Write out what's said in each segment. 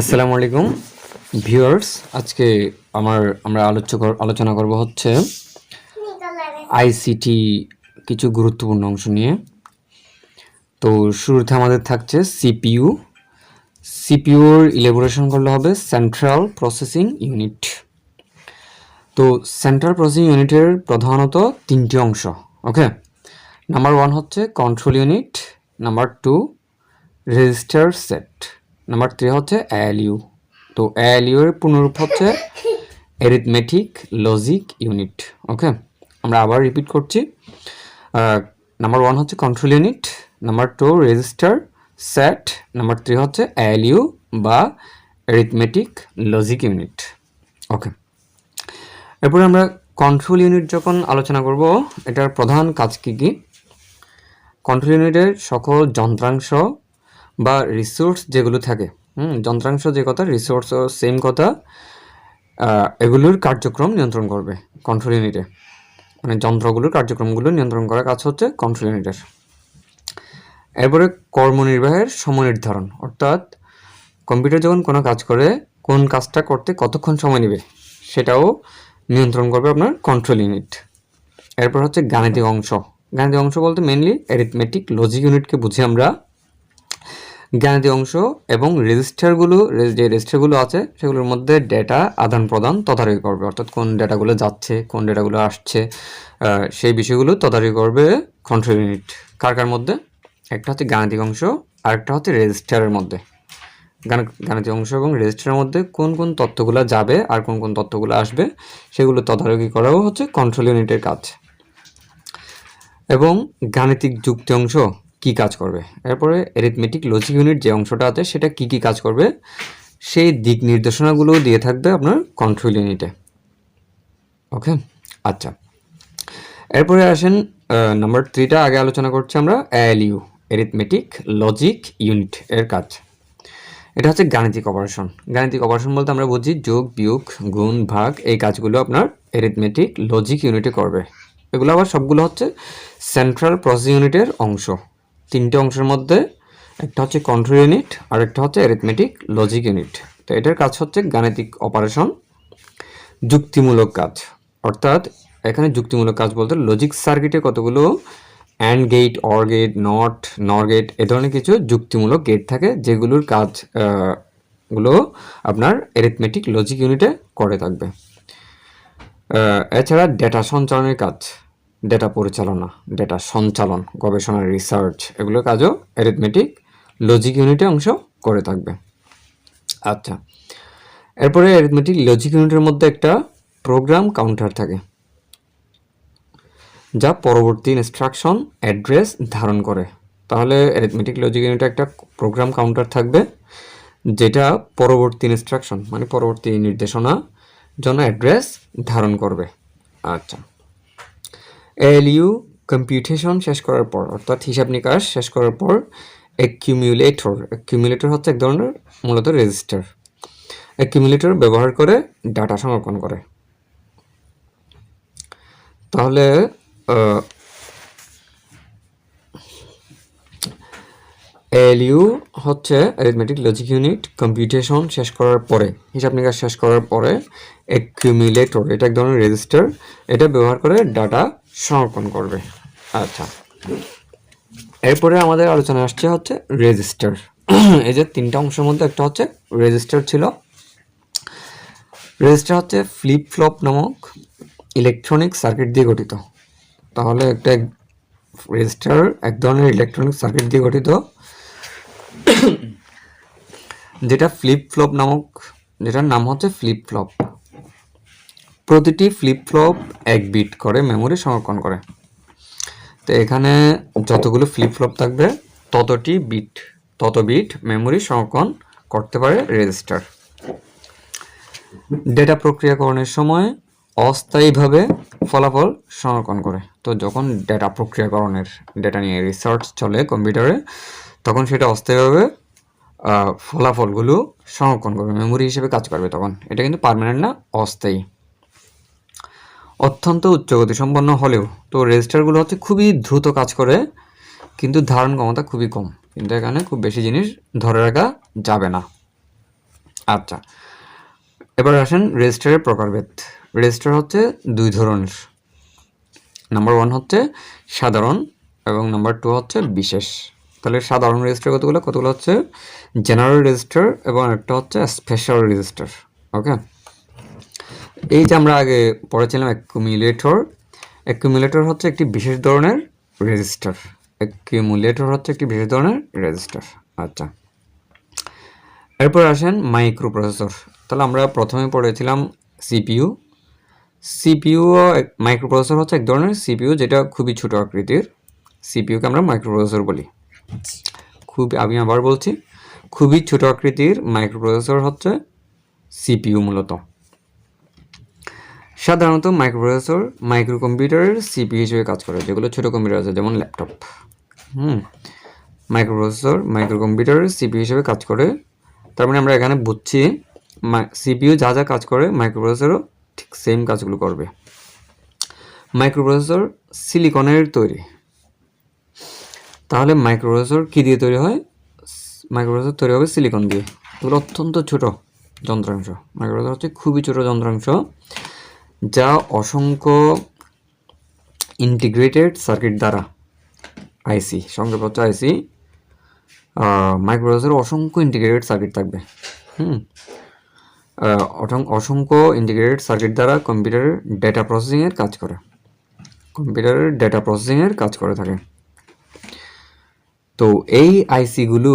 আসসালামু আলাইকুম। ভিউয়ার্স, আজকে আমার, আমরা আলোচ্য আলোচনা করব হচ্ছে আইসিটি কিছু গুরুত্বপূর্ণ অংশ নিয়ে। তো শুরুতে আমাদের থাকছে সিপিইউ। সিপিউর ইলেবোরেশন করলে হবে সেন্ট্রাল প্রসেসিং ইউনিট তো সেন্ট্রাল প্রসেসিং ইউনিটের প্রধানত তিনটি অংশ, ওকে? নাম্বার ওয়ান হচ্ছে control unit number two register set number three হচ্ছে অ্যালিউ তো অ্যালিউ এর পুনরূপ হচ্ছে অ্যারিথমেটিক লজিক ইউনিট ওকে আমরা আবার রিপিট করছি। নাম্বার ওয়ান হচ্ছে control unit number two register set number three হচ্ছে অ্যালিউ বা অ্যারিথমেটিক লজিক ইউনিট ওকে এরপরে আমরা কন্ট্রোল ইউনিট যখন আলোচনা করব, এটার প্রধান কাজ কী কী? কন্ট্রোল ইউনিটের সকল যন্ত্রাংশ বা রিসোর্স যেগুলো থাকে, হুম, যন্ত্রাংশ যে কথা রিসোর্স সেম কথা এগুলোর কার্যক্রম নিয়ন্ত্রণ করবে কন্ট্রোল ইউনিটে মানে যন্ত্রগুলোর কার্যক্রমগুলো নিয়ন্ত্রণ করার কাজ হচ্ছে কন্ট্রোল ইউনিটের এরপরে কর্মনির্বাহের সময় নির্ধারণ অর্থাৎ কম্পিউটার যখন কোনো কাজ করে, কোন কাজটা করতে কতক্ষণ সময় নেবে, সেটাও নিয়ন্ত্রণ করবে আপনার কন্ট্রোল ইউনিট এরপর হচ্ছে গাণিতিক অংশ। গাণিতিক অংশ বলতে মেনলি অ্যারিথমেটিক লজিক ইউনিটকে বুঝি আমরা। গাণিতিক অংশ এবং রেজিস্টারগুলো যে রেজিস্টারগুলো আছে, সেগুলোর মধ্যে ডেটা আদান প্রদান তদারকি করবে। অর্থাৎ কোন ডেটাগুলো যাচ্ছে, কোন ডেটাগুলো আসছে সেই বিষয়গুলো তদারকি করবে কন্ট্রোল ইউনিট কার কার মধ্যে? একটা হচ্ছে গাণিতিক অংশ আরেকটা হচ্ছে রেজিস্টারের মধ্যে। গাণিতিক অংশ এবং রেজিস্টারের মধ্যে কোন কোন তথ্যগুলো যাবে আর কোন কোন তথ্যগুলো আসবে, সেগুলো তদারকি করাও হচ্ছে কন্ট্রোল ইউনিটের কাজ। এবং গাণিতিক যুক্তি অংশ কি কাজ করবে? এরপরে অ্যারিথমেটিক লজিক ইউনিট যে অংশটা আছে, সেটা কি কি কাজ করবে? সেই দিক নির্দেশনাগুলো দিয়ে থাকবে আপনার কন্ট্রোল ইউনিটে ওকে আচ্ছা। এরপরে আসেন নাম্বার থ্রিটা আগে আলোচনা করছি আমরা অ্যালিউ অ্যারিথমেটিক লজিক ইউনিট এর কাজ। এটা হচ্ছে গাণিতিক অপারেশন গাণিতিক অপারেশন বলতে আমরা বুঝি যোগ, বিয়োগ, গুণ, ভাগ, এই কাজগুলো আপনার অ্যারিথমেটিক লজিক ইউনিটে করবে। এগুলো আবার সবগুলো হচ্ছে সেন্ট্রাল প্রসেসিং ইউনিটের অংশ। তিনটে অংশের মধ্যে, একটা হচ্ছে কন্ট্রোল ইউনিট আর একটা হচ্ছে অ্যারিথমেটিক লজিক ইউনিট তো এটার কাজ হচ্ছে গাণিতিক অপারেশন যুক্তিমূলক কাজ। অর্থাৎ এখানে যুক্তিমূলক কাজ বলতে লজিক সার্কিটে কতগুলো? And gate or gate not nor gate এ ধরনের কিছু যুক্তিমূলক গেট থাকে যেগুলোর কাজগুলো আপনার অ্যারিথমেটিক লজিক ইউনিটে করে থাকবে। এছাড়া ডেটা সঞ্চালনের কাজ। ডেটা পরিচালনা ডেটা সঞ্চালন, গবেষণা রিসার্চ এগুলোর কাজও অ্যারিথমেটিক লজিক ইউনিটে অংশ করে থাকবে। আচ্ছা এরপরে অ্যারিথমেটিক লজিক ইউনিটের মধ্যে একটা প্রোগ্রাম কাউন্টার থাকে, যা পরবর্তী ইনস্ট্রাকশন অ্যাড্রেস ধারণ করে। তাহলে অ্যারিথমেটিক লজিক ইউনিটে একটা প্রোগ্রাম কাউন্টার থাকবে, যেটা পরবর্তী ইনস্ট্রাকশন মানে পরবর্তী নির্দেশনা জন্য অ্যাড্রেস ধারণ করবে। আচ্ছা এলইউ কম্পিউটেশন শেষ করার পর, অর্থাৎ হিসাব নিকাশ শেষ করার পর অ্যাকিউমুলেটর অ্যাকিউমুলেটর হচ্ছে এক ধরনের মূলত রেজিস্টার অ্যাকিউমুলেটর ব্যবহার করে ডাটা সংরক্ষণ করে। তাহলে এলইউ হচ্ছে অ্যারিথমেটিক লজিক ইউনিট কম্পিউটেশন শেষ করার পরে, হিসাব নিকাশ শেষ করার পরে অ্যাকিউমুলেটর এটা এক ধরনের রেজিস্টার এটা ব্যবহার করে ডাটা সংরক্ষণ করবে। আচ্ছা। এরপরে আমাদের আলোচনা আসছে হচ্ছে রেজিস্টার এই যে তিনটা অংশের মধ্যে একটা হচ্ছে রেজিস্টার ছিল। রেজিস্টার হচ্ছে ফ্লিপ ফ্লপ নামক ইলেকট্রনিক সার্কিট দিয়ে গঠিত। তাহলে একটা রেজিস্টার এক ধরনের ইলেকট্রনিক সার্কিট দিয়ে গঠিত। যেটা ফ্লিপ ফ্লপ নামক, যেটার নাম হচ্ছে ফ্লিপ ফ্লপ প্রতিটি ফ্লিপ ফ্লপ এক বিট করে মেমোরি সংরক্ষণ করে। তো এখানে যতগুলো ফ্লিপ ফ্লপ থাকবে, ততটি বিট তত বিট মেমোরি সংরক্ষণ করতে পারে রেজিস্টার ডেটা প্রক্রিয়াকরণের সময় অস্থায়ীভাবে ফলাফল সংরক্ষণ করে। তো যখন ডেটা প্রক্রিয়াকরণের ডেটা নিয়ে রিসার্চ চলে কম্পিউটারে তখন সেটা অস্থায়ীভাবে ফলাফলগুলো সংরক্ষণ করবে মেমোরি হিসেবে কাজ করবে তখন। এটা কিন্তু পার্মানেন্ট না, অস্থায়ী। অত্যন্ত উচ্চগতি সম্পন্ন হলেও, তো রেজিস্টারগুলো হচ্ছে খুবই দ্রুত কাজ করে, কিন্তু ধারণ ক্ষমতা খুবই কম। কিন্তু এখানে খুব বেশি জিনিস ধরে রাখা যাবে না। আচ্ছা এবার আসেন রেজিস্টারের প্রকারভেদ। রেজিস্টার হচ্ছে দুই ধরনের। নাম্বার ওয়ান হচ্ছে সাধারণ এবং নাম্বার টু হচ্ছে বিশেষ। তাহলে সাধারণ রেজিস্টার কতগুলো? কতগুলো হচ্ছে জেনারেল রেজিস্টার এবং একটা হচ্ছে স্পেশাল রেজিস্টার, ওকে? এই যে আমরা আগে পড়েছিলাম অ্যাকুমুলেটর অ্যাকুমুলেটর হচ্ছে একটি বিশেষ ধরনের রেজিস্টার অ্যাকুমুলেটর হচ্ছে একটি বিশেষ ধরনের রেজিস্টার আচ্ছা। এরপর আসেন মাইক্রো প্রসেসর তাহলে আমরা প্রথমে পড়েছিলাম সিপিইউ সিপিইউ মাইক্রো প্রসেসর হচ্ছে এক ধরনের সিপিইউ যেটা খুবই ছোট আকৃতির। সিপিইউকে আমরা মাইক্রো প্রসেসর বলি। খুব, আমি আবার বলছি, খুবই ছোট আকৃতির মাইক্রো প্রসেসর হচ্ছে সিপিইউ মূলত। সাধারণত মাইক্রো প্রসেসর মাইক্রো কম্পিউটারের সিপি হিসেবে কাজ করে, যেগুলো ছোট কম্পিউটার আছে, যেমন ল্যাপটপ। হুম মাইক্রো প্রসেসর মাইক্রো কম্পিউটারের সিপি হিসেবে কাজ করে। তার মানে আমরা এখানে বুঝছি সিপিইউ যা যা কাজ করে মাইক্রো প্রসেসরও ঠিক সেম কাজগুলো করবে। মাইক্রো প্রসেসর সিলিকনের তৈরি। তাহলে মাইক্রো প্রসেসর কী দিয়ে তৈরি হয়? মাইক্রো প্রসেসর তৈরি হবে সিলিকন দিয়ে। এগুলো অত্যন্ত ছোট যন্ত্রাংশ। মাইক্রো প্রসেসর হচ্ছে খুবই ছোট যন্ত্রাংশ। যা অসংখ্য ইন্টিগ্রেটেড সার্কিট দ্বারা আইসি সংক্ষেপ হচ্ছে আইসি মাইক্রোপ্রসেসর অসংখ্য ইন্টিগ্রেটেড সার্কিট থাকবে। হুম। অসংখ্য ইন্টিগ্রেটেড সার্কিট দ্বারা কম্পিউটারের ডেটা প্রসেসিংয়ের কাজ করে। কম্পিউটারের ডেটা প্রসেসিংয়ের কাজ করে থাকে। তো এই আইসিগুলো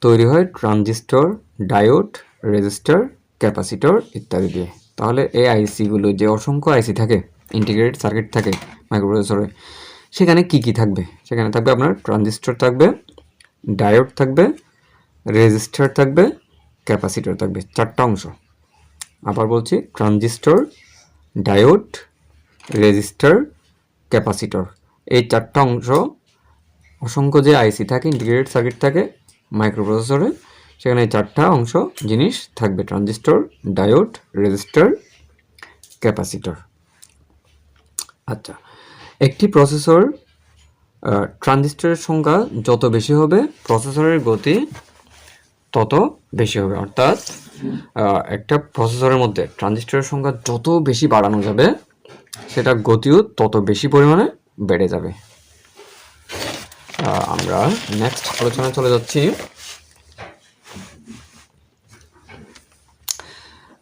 তৈরি হয় ট্রানজিস্টর ডায়োড রেজিস্টার ক্যাপাসিটর ইত্যাদি দিয়ে। তাহলে এই আইসিগুলো যে অসংখ্য আইসি থাকে ইন্টিগ্রেটেড সার্কিট থাকে মাইক্রোপ্রসেসরে সেখানে কি কি থাকবে? সেখানে থাকবে আপনার ট্রানজিস্টর থাকবে ডায়োড থাকবে রেজিস্টার থাকবে ক্যাপাসিটর থাকবে, চারটা অংশ। আবার বলছি ট্রানজিস্টর ডায়োড রেজিস্টার ক্যাপাসিটর এই চারটা অংশ অসংখ্য যে আইসি থাকে ইন্টিগ্রেটেড সার্কিট থাকে মাইক্রোপ্রসেসরে সেখানে চারটা অংশ জিনিস থাকবে, ট্রানজিস্টর, ডায়োড, রেজিস্টার, ক্যাপাসিটর। আচ্ছা একটি প্রসেসর ট্রানজিস্টরের সংখ্যা যত বেশি হবে, প্রসেসরের গতি তত বেশি হবে। অর্থাৎ একটা প্রসেসরের মধ্যে ট্রানজিস্টরের সংখ্যা যত বেশি বাড়ানো যাবে, সেটা গতিও তত বেশি পরিমাণে বেড়ে যাবে। আমরা নেক্সট আলোচনায় চলে যাচ্ছি।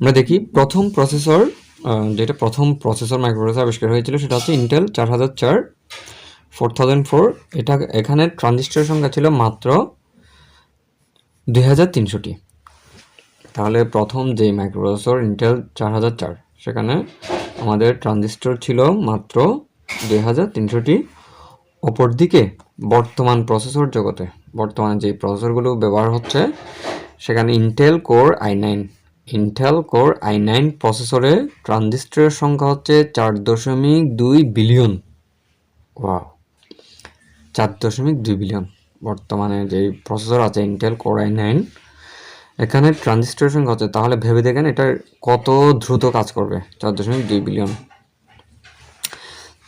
আমরা দেখি, প্রথম প্রসেসর যেটা প্রথম প্রসেসর মাইক্রোপ্রসেসর আবিষ্কার হয়েছিল সেটা হচ্ছে ইন্টেল চার হাজার চার ফোর থাউজেন্ড ফোর এটা এখানে ট্রানজিস্টরের সংখ্যা ছিল মাত্র দুই হাজার তিনশোটি। তাহলে প্রথম যে মাইক্রোপ্রসেসর ইন্টেল চার হাজার চার, সেখানে আমাদের ট্রানজিস্টর ছিল মাত্র দুই হাজার তিনশোটি। অপরদিকে বর্তমান প্রসেসর জগতে, বর্তমানে যে প্রসেসরগুলো ব্যবহার হচ্ছে, সেখানে Intel core i nine Intel core i nine প্রসেসরে ট্রানজিস্টরের সংখ্যা হচ্ছে চার দশমিক দুই বিলিয়ন। ওয়াও চার দশমিক দুই বিলিয়ন। বর্তমানে যে প্রসেসর আছে ইন্টেল কোর আই নাইন এখানে ট্রানজিস্টরের সংখ্যা হচ্ছে, তাহলে ভেবে দেখেন এটা কত দ্রুত কাজ করবে, চার দশমিক দুই বিলিয়ন।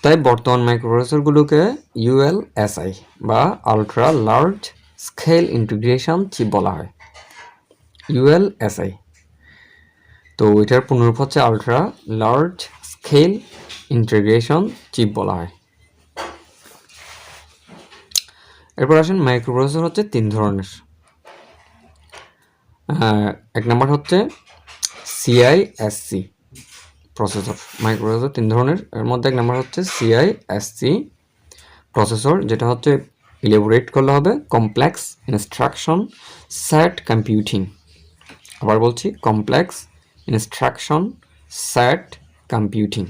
তাই বর্তমান মাইক্রোপ্রসেসরগুলোকে ইউএলএসআই বা ultra large scale integration chip বলা হয়? ইউএলএসআই তো এটার পুনরূপ হচ্ছে ultra large scale integration chip বলা হয়। এরপর আসেন মাইক্রোপ্রসেসর হচ্ছে তিন ধরনের। এক নম্বর হচ্ছে সিআইএসসি প্রসেসর মাইক্রোপ্রসেসর তিন ধরনের। এর মধ্যে এক নম্বর হচ্ছে সিআইএসসি প্রসেসর যেটা হচ্ছে ইলেবোরেট করলে হবে কমপ্লেক্স ইনস্ট্রাকশন সেট কম্পিউটিং আবার বলছি কমপ্লেক্স ইনস্ট্রাকশন সেট কম্পিউটিং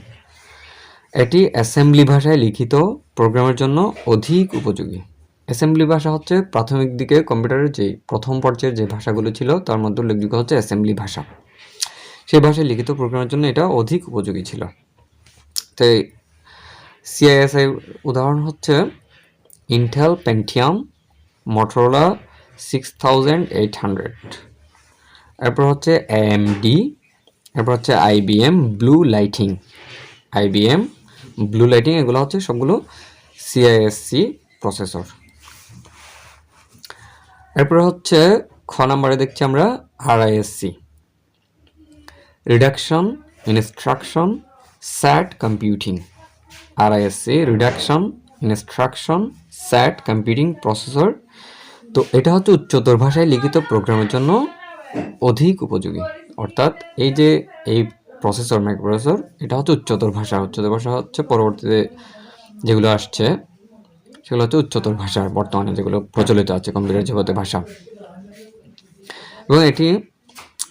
এটি অ্যাসেম্বলি ভাষায় লিখিত প্রোগ্রামের জন্য অধিক উপযোগী। অ্যাসেম্বলি ভাষা হচ্ছে প্রাথমিক দিকে কম্পিউটারের যে প্রথম পর্যায়ের যে ভাষাগুলো ছিল, তার মধ্যে উল্লেখযোগ্য হচ্ছে অ্যাসেম্বলি ভাষা। সেই ভাষায় লিখিত প্রোগ্রামের জন্য এটা অধিক উপযোগী ছিল। তো সিআইএসআই উদাহরণ হচ্ছে Intel Pentium Motorola six thousand eight hundred এরপর হচ্ছে এএমডি এরপর হচ্ছে IBM blue lighting IBM blue lighting এগুলো হচ্ছে সবগুলো সিআইএসসি প্রসেসর এরপর হচ্ছে খ নাম্বারে দেখছি আমরা RISC reduction instruction set computing RISC reduction instruction set computing processor তো এটা হচ্ছে উচ্চতর ভাষায় লিখিত প্রোগ্রামের জন্য অধিক উপযোগী। অর্থাৎ এই যে এই প্রসেসর মাইক্রোপ্রসেসর এটা হচ্ছে উচ্চতর ভাষা। উচ্চতর ভাষা হচ্ছে পরবর্তীতে যেগুলো আসছে, সেগুলো হচ্ছে উচ্চতর ভাষা বর্তমানে যেগুলো প্রচলিত আছে কম্পিউটার জগতে ভাষা। এবং এটি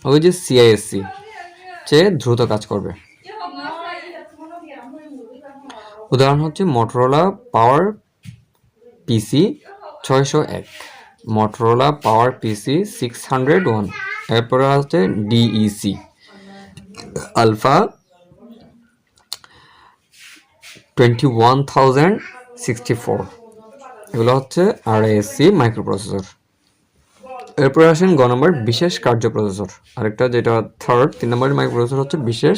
ওই যে সিআইএসসি চেয়ে দ্রুত কাজ করবে। উদাহরণ হচ্ছে মোটরোলা পাওয়ার পিসি ছয়শো এক। Motorola power PC six hundred one এরপরে হচ্ছে DEC alpha twenty one thousand sixty four এগুলো হচ্ছে আরআইএসসি মাইক্রোপ্রসেসর এরপরে আসেন গ নম্বর বিশেষ কার্য প্রসেসর আরেকটা যেটা থার্ড তিন নম্বরের মাইক্রোপ্রসেসর হচ্ছে বিশেষ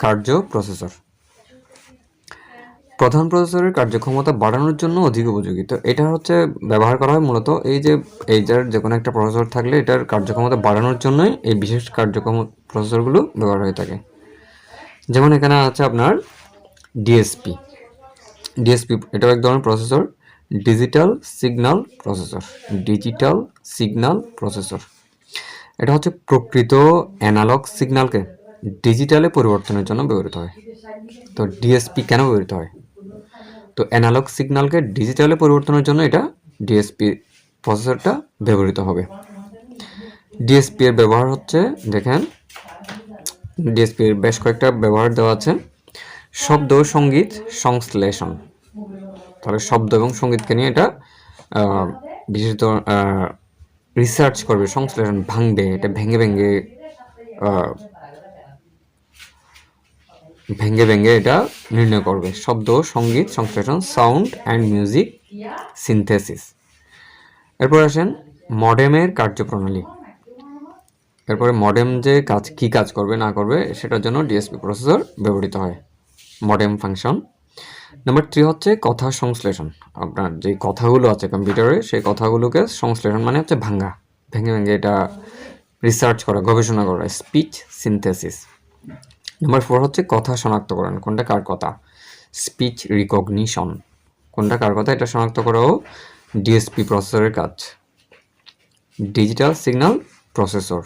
কার্য প্রসেসর প্রধান প্রসেসরের কার্যক্ষমতা বাড়ানোর জন্য অধিক উপযোগী। তো এটা হচ্ছে ব্যবহার করা হয় মূলত এই যে এই যার যে কোনো একটা প্রসেসর থাকলে এটার কার্যক্ষমতা বাড়ানোর জন্যই এই বিশেষ কার্যক্ষম প্রসেসরগুলো ব্যবহার হয়ে থাকে। যেমন এখানে আছে আপনার ডিএসপি ডিএসপি এটাও এক ধরনের processor, digital signal processor, digital signal processor. এটা হচ্ছে প্রকৃত অ্যানালগ সিগন্যালকে ডিজিটালে পরিবর্তনের জন্য ব্যবহৃত হয়। তো ডিএসপি কেন ব্যবহৃত হয়? তো অ্যানালগ সিগন্যালকে ডিজিটালে পরিবর্তনের জন্য এটা ডিএসপি প্রসেসরটা ব্যবহৃত হবে। ডিএসপি এর ব্যবহার হচ্ছে, দেখেন ডিএসপি এর বেশ কয়েকটা ব্যবহার দেওয়া আছে। শব্দ সংগীত সংশ্লেষণ। তাহলে শব্দ এবং সঙ্গীতকে নিয়ে এটা বিশেষত রিসার্চ করবে, সংশ্লেষণ ভাঙবে, এটা ভেঙে ভেঙে ভেঙে ভেঙে এটা নির্ণয় করবে। শব্দ, সংগীত, সংশ্লেষণ সাউন্ড অ্যান্ড মিউজিক সিনথেসিস এরপর আসেন মডেমের কার্যপ্রণালী। এরপরে মডেম যে কাজ, কি কাজ করবে, না করবে, সেটার জন্য ডিএসপি প্রসেসর ব্যবহৃত হয়। Modem function. নাম্বার থ্রি হচ্ছে কথা সংশ্লেষণ। আপনার যে কথাগুলো আছে কম্পিউটারে, সেই কথাগুলোকে সংশ্লেষণ মানে হচ্ছে ভাঙ্গা। ভেঙে ভেঙে এটা রিসার্চ করা, গবেষণা করা স্পিচ সিনথেসিস নাম্বার ফোর হচ্ছে কথা শনাক্তকরণ। কোনটা কার কথা? স্পিচ রিকগনিশন কোনটা কার কথা? এটা শনাক্ত করাও ডিএসপি প্রসেসরের কাজ। ডিজিটাল সিগন্যাল প্রসেসর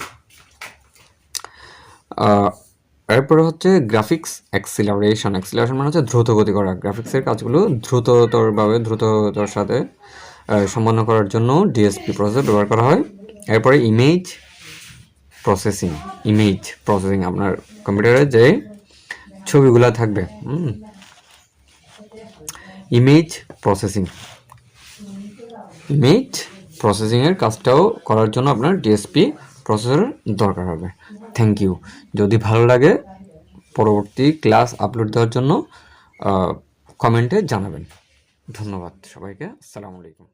এরপরে হচ্ছে গ্রাফিক্স অ্যাক্সিলারেশন অ্যাক্সিলারেশন মানে হচ্ছে দ্রুত গতি করা গ্রাফিক্সের কাজগুলো দ্রুততরভাবে, দ্রুততর সাথে সম্পন্ন করার জন্য ডিএসপি প্রসেসর ব্যবহার করা হয়। এরপরে ইমেজ প্রসেসিং ইমেজ প্রসেসিং আপনার কম্পিউটারে যে ছবিগুলো থাকবে ইমেজ প্রসেসিং ইমেজ প্রসেসিংয়ের কাজটাও করার জন্য আপনার ডিএসপি প্রসেসর দরকার হবে। থ্যাংক ইউ যদি ভালো লাগে, পরবর্তী ক্লাস আপলোড দেওয়ার জন্য কমেন্টে জানাবেন। ধন্যবাদ সবাইকে। আসসালামু আলাইকুম।